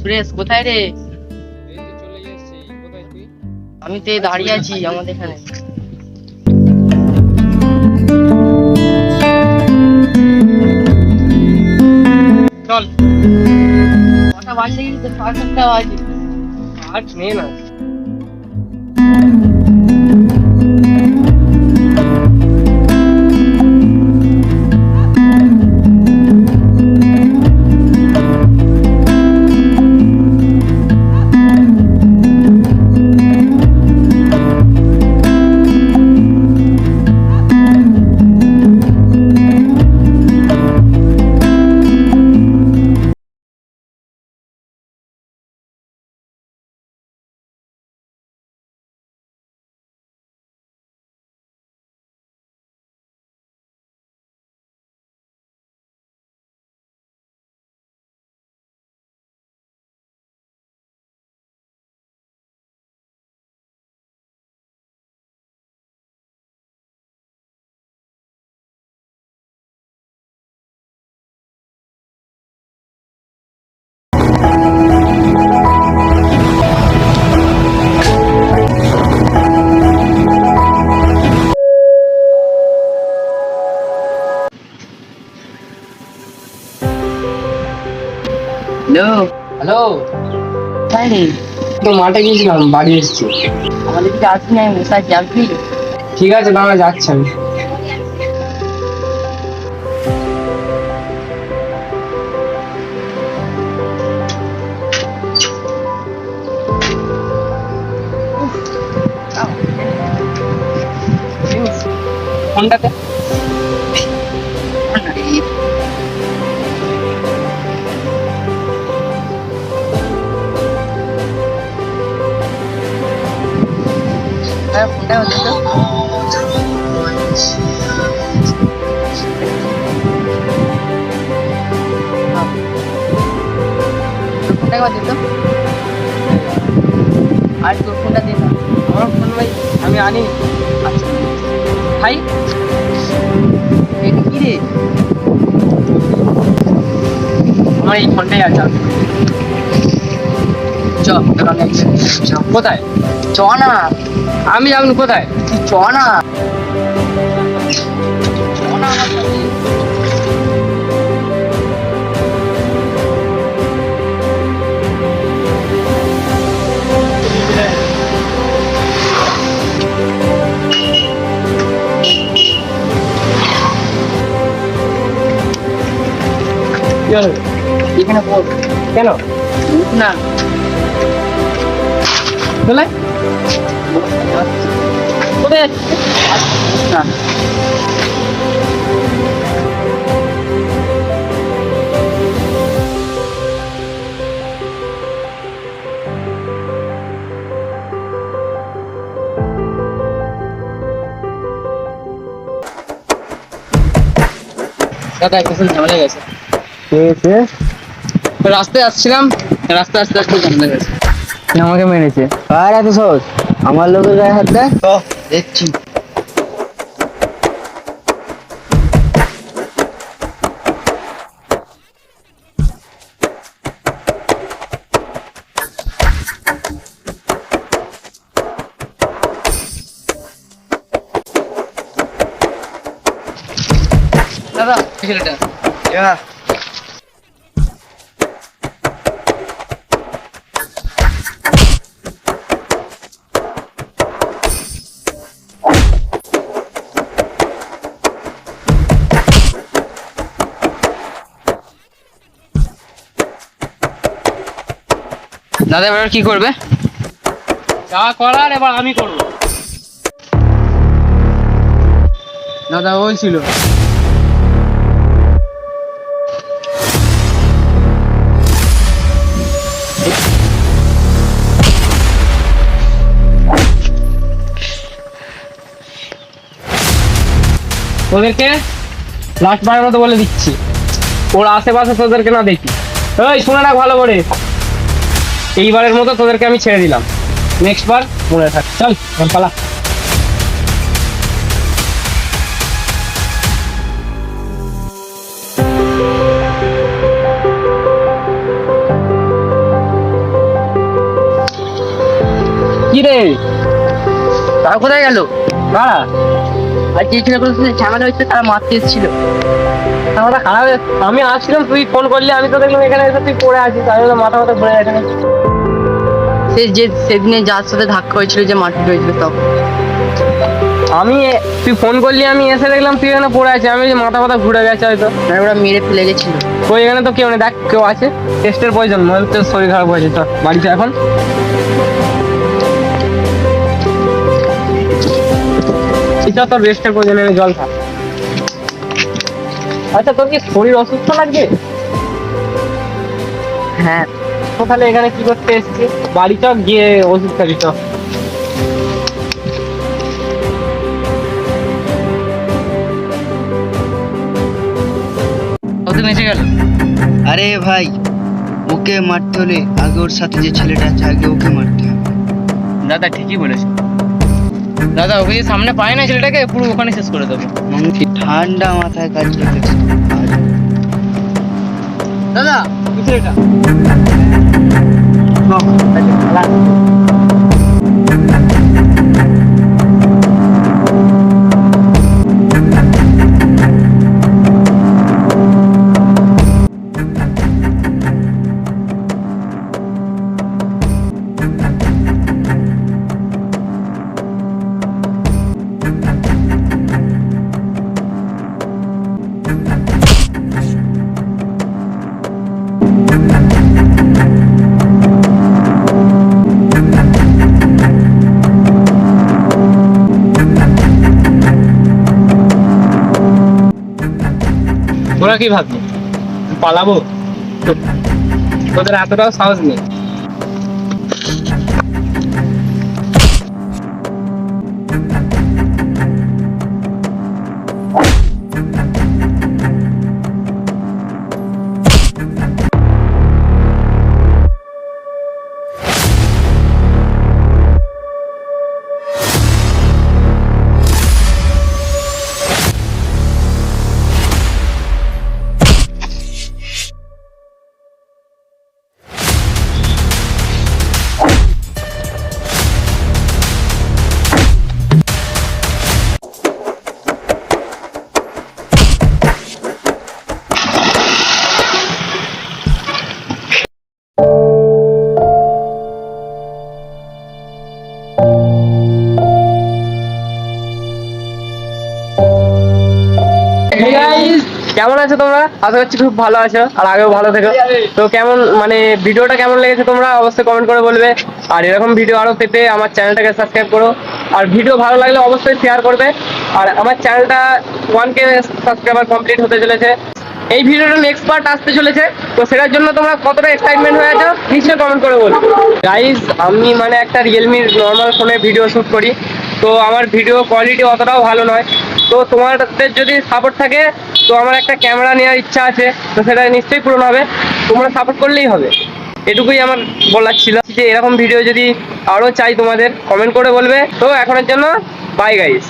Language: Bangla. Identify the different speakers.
Speaker 1: সুরেশ কোথায় রে? আমি তো দাঁড়িয়ে আছি আমাদের এখানে।
Speaker 2: চল।
Speaker 1: কটা বাজে সাড়ে সাতটা বাজে
Speaker 2: আজ নে না।
Speaker 1: হ্যালো
Speaker 2: হ্যালো
Speaker 1: কোথায় রে
Speaker 2: তো মাঠে গিয়েছিলাম বাড়ি এসেছি।
Speaker 1: আমাদের দিকে আসবি না মশাই যাবি?
Speaker 2: ঠিক আছে দাঁড়া যাচ্ছি আমি। ফোনটাতে?
Speaker 1: ফোনটা হচ্ছে তো ফোনটা কত দিত আর তোর ফোনটা দে না।
Speaker 2: আমার ফোন ভাই আমি আনি
Speaker 1: আচ্ছা
Speaker 2: ভাই
Speaker 1: এটা কি রে
Speaker 2: আমার এই ফোনটাই আছে কোথায়?
Speaker 1: চ না।
Speaker 2: আমি যাব কোথায়?
Speaker 1: তুই চ না। চ না আমার সাথে।
Speaker 2: কি হলো?
Speaker 1: এখানে বল।
Speaker 2: কেন?
Speaker 1: না।
Speaker 2: কোথায়
Speaker 1: না
Speaker 2: দাদা কিছু ঝামেলা গেছে। রাস্তায় আসছিলাম রাস্তায় আসতে আসতে ঝামেলা গেছে।
Speaker 3: আমাকে মেরেছে। আর এত সহজ? আমার লোকের গায়ে হাত দেয়?
Speaker 1: দেখছি।
Speaker 2: দাদা ছেলেটা। দাদা এবার কি করবে? যা করার এবার আমি করব। দাদা ওই ছিল। তোদেরকে লাস্ট বারের মতো বলে দিচ্ছি। ওর আশেপাশে তোদেরকে না দেখি। এই শুনে রাখ ভালো করে। এইবারের মতো তোদেরকে আমি ছেড়ে দিলাম। নেক্সট বার মনে থাক। চল পালা।
Speaker 3: কি রে
Speaker 1: তারা কোথায় গেল?
Speaker 3: তারা
Speaker 1: আর যে ছেলেগুলোর সাথে ঝামেলা হচ্ছে তারা মারতে এসেছিল।
Speaker 2: মাথা খারাপ আমি আসছিলাম তুই ফোন করলি আমি তো দেখলাম এখানে এসে তুই পড়ে আছিস তাই জন্য মাথা মাথা ঘুরে এখানে
Speaker 1: সে যে সেদিনে যার সাথে ধাক্কা হয়েছিল যে মারপিট হয়েছিল তখন
Speaker 2: আমি তুই ফোন করলি আমি এসে দেখলাম তুই এখানে পড়ে আছিস আমি মাথা মাথা ঘুরে গেছে হয়তো।
Speaker 1: ওরা মেরে ফেলে গেছিল।
Speaker 2: ওই এখানে তো কেউ নেই দেখ কেউ আছে। টেস্টের প্রয়োজন মনে হচ্ছে শরীর খারাপ হয়েছে চল বাড়িতে এখন। এটা তোর রেস্টের প্রয়োজন আমি জল খা। আচ্ছা তোর কি শরীর অসুস্থ লাগছে
Speaker 1: হ্যাঁ।
Speaker 2: তো তাহলে এখানে কি করতে এসেছিস? বাড়ি চল গিয়ে ওষুধ খাবি চ
Speaker 1: মেচে গেল।
Speaker 4: আরে ভাই ওকে মারতে হলে আগে ওর সাথে যে ছেলেটা আছে আগে ওকে মারতে হবে।
Speaker 1: দাদা ঠিকই বলেছে। দাদা ওকে সামনে পায় না ছেলেটাকে পুরো ওখানে শেষ করে দেবো।
Speaker 4: ঠান্ডা মাথায় কাজ করতেছে
Speaker 1: দাদা ছেলেটা।
Speaker 2: তোরা কি ভাবছ? পালাবো? তোদের এতটাও সাহস নেই। কেমন আছো তোমরা? আশা করছি খুব ভালো আছো, আর আগেও ভালো থেকো। তো কেমন মানে ভিডিওটা কেমন লেগেছে তোমরা অবশ্যই কমেন্ট করে বলবে। আর এরকম ভিডিও আরও পেতে আমার চ্যানেলটাকে সাবস্ক্রাইব করো। আর ভিডিও ভালো লাগলে অবশ্যই শেয়ার করবে। আর আমার চ্যানেলটা ওয়ান কে সাবস্ক্রাইবার কমপ্লিট হতে চলেছে। এই ভিডিওটা নেক্সট পার্ট আসতে চলেছে। তো সেটার জন্য তোমরা কতটা এক্সাইটমেন্ট হয়ে আছো, নিশ্চয়ই কমেন্ট করে বলবে। গাইজ আমি মানে একটা রিয়েলমির নর্মাল ফোনে ভিডিও শ্যুট করি। তো আমার ভিডিও কোয়ালিটি অতটাও ভালো নয়। তো তোমাদের যদি সাপোর্ট থাকে, তো আমার একটা ক্যামেরা নেওয়ার ইচ্ছা আছে, তো সেটা নিশ্চয়ই পূরণ হবে। তোমরা সাপোর্ট করলেই হবে। এটুকুই আমার বলার ছিল। যে এরকম ভিডিও যদি আরও চাই তোমাদের কমেন্ট করে বলবে। তো এখনের জন্য বাই গাইস